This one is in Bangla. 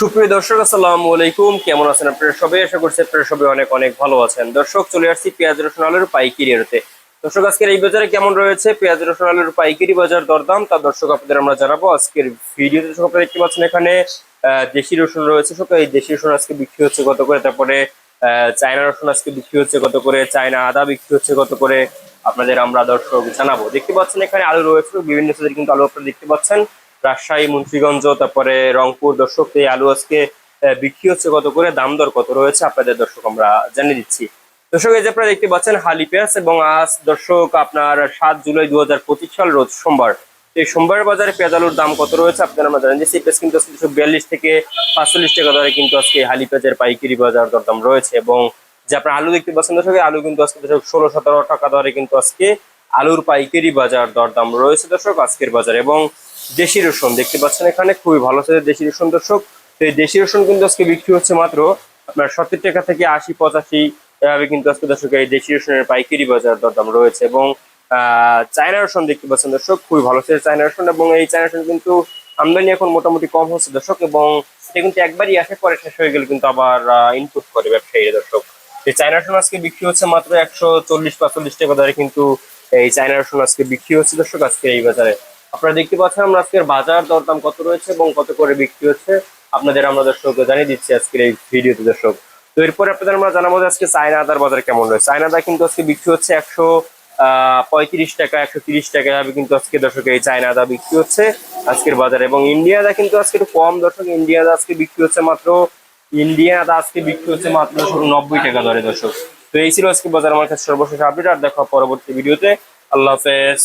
সুপ্রিয় দর্শক, আসসালামু আলাইকুম। কেমন আছেন আপনারা সবাই? আশা করছি আপনারা সবাই অনেক অনেক ভালো আছেন। দর্শক, চলে আসছি পেঁয়াজ, রসুন, আলুর পাইকারি রেটে। দর্শক, আজকের এই বাজারে কেমন রয়েছে? পেঁয়াজ, রসুন, আলুর পাইকারি বাজার দরদাম, তা দর্শক আপনাদের আমরা জানাব আজকের ভিডিওতে। দর্শক, আপনারা দেখতে পাচ্ছেন এখানে দেশি রসুন রয়েছে। সব এই দেশি রসুন আজকে বিক্রি হচ্ছে কত করে? তারপরে চায়না রসুন আজকে বিক্রি হচ্ছে কত করে? চায়না আদা বিক্রি হচ্ছে কত করে? আপনাদের আমরা দর্শক জানাব। দেখতে পাচ্ছেন এখানে আলু রয়েছে। বিভিন্ন কিন্তু আলু আপনারা দেখতে পাচ্ছেন। রাজশাহী, মুন্সিগঞ্জ, তারপরে রংপুর, দর্শক, এই আলু আজকে বিক্রি হচ্ছে কত করে, দাম দর কত রয়েছে, আপনাদের দর্শক আমরা জানিয়ে দিচ্ছি। দর্শক, এই যে আপনারা দেখতে পাচ্ছেন, হালি পেঁয়াজ এবং আজ, দর্শক, আপনার সাত জুলাই দু হাজার পঁচিশ সাল, রোজ সোমবার। এই সোমবার বাজারে পেঁয়াজ আলুর দাম কত রয়েছে, আপনারা আমরা জানেন যে সেই পেঁয়াজ কিন্তু আজকে বিয়াল্লিশ থেকে পাঁচচল্লিশ টাকা দরে কিন্তু আজকে হালি পেঁয়াজের পাইকারি বাজার দরদাম রয়েছে এবং যে আপনার আলু দেখতে পাচ্ছেন, দর্শক আলু কিন্তু আজকে দর্শক ষোলো, সতেরো টাকা দরে কিন্তু আজকে আলুর পাইকারি বাজার দরদাম রয়েছে, দর্শক, আজকের বাজারে এবং দেশি রসুন দেখতে পাচ্ছেন এখানে, খুবই ভালো সাইজের দেশি রসুন। দর্শক, তো এই দেশি রসুন কিন্তু আজকে বিক্রি হচ্ছে মাত্র আপনার সত্তর টাকা থেকে আশি, পঁচাশি, এভাবে কিন্তু আজকে দর্শক এই দেশি রসুনের পাইকারি বাজার দরদাম রয়েছে। এবং চায়না রসুন দেখতে পাচ্ছেন দর্শক, খুবই ভালো সাইজের চায়না রসুন এবং এই চায়না রসুন কিন্তু আমদানি এখন মোটামুটি কম হচ্ছে দর্শক এবং এটা কিন্তু একবারই আসে পরে শেষ হয়ে গেলে কিন্তু আবার ইনপুট করে ব্যবসায়ীরা দর্শক। এই চায়না রসুন আজকে বিক্রি হচ্ছে মাত্র একশো চল্লিশ পাঁচচল্লিশ টাকা দরে কিন্তু এই চায়না রসুন আজকে বিক্রি হচ্ছে দর্শক আজকে এই বাজারে। আপনারা দেখতে পাচ্ছেন আমরা আজকের বাজার দরদাম কত রয়েছে এবং কত করে বিক্রি হচ্ছে। আপনাদের আমরা দর্শক জানিয়ে দিচ্ছি আজকের এই ভিডিওতে, দর্শক। তো এরপরে আপনাদের আমরা জানাব আজকে চায়না আদার বাজার কেমন রয়েছে। চায়না আদা কিন্তু আজকে বিক্রি হচ্ছে একশো পঁয়ত্রিশ টাকা, একশো তিরিশ টাকা এভাবে কিন্তু আজকে দর্শক এই চায়না আদা বিক্রি হচ্ছে আজকের বাজারে। এবং ইন্ডিয়া আদা কিন্তু আজকে একটু কম, দর্শক। ইন্ডিয়া আদা আজকে বিক্রি হচ্ছে মাত্র, ইন্ডিয়া আদা আজকে বিক্রি হচ্ছে মাত্র নব্বই টাকা দরে, দর্শক। তো এই ছিল আজকে বাজার। আমার কাছে সর্বশেষ আপডেট। আর দেখা পরবর্তী ভিডিওতে। আল্লাহ হাফেজ।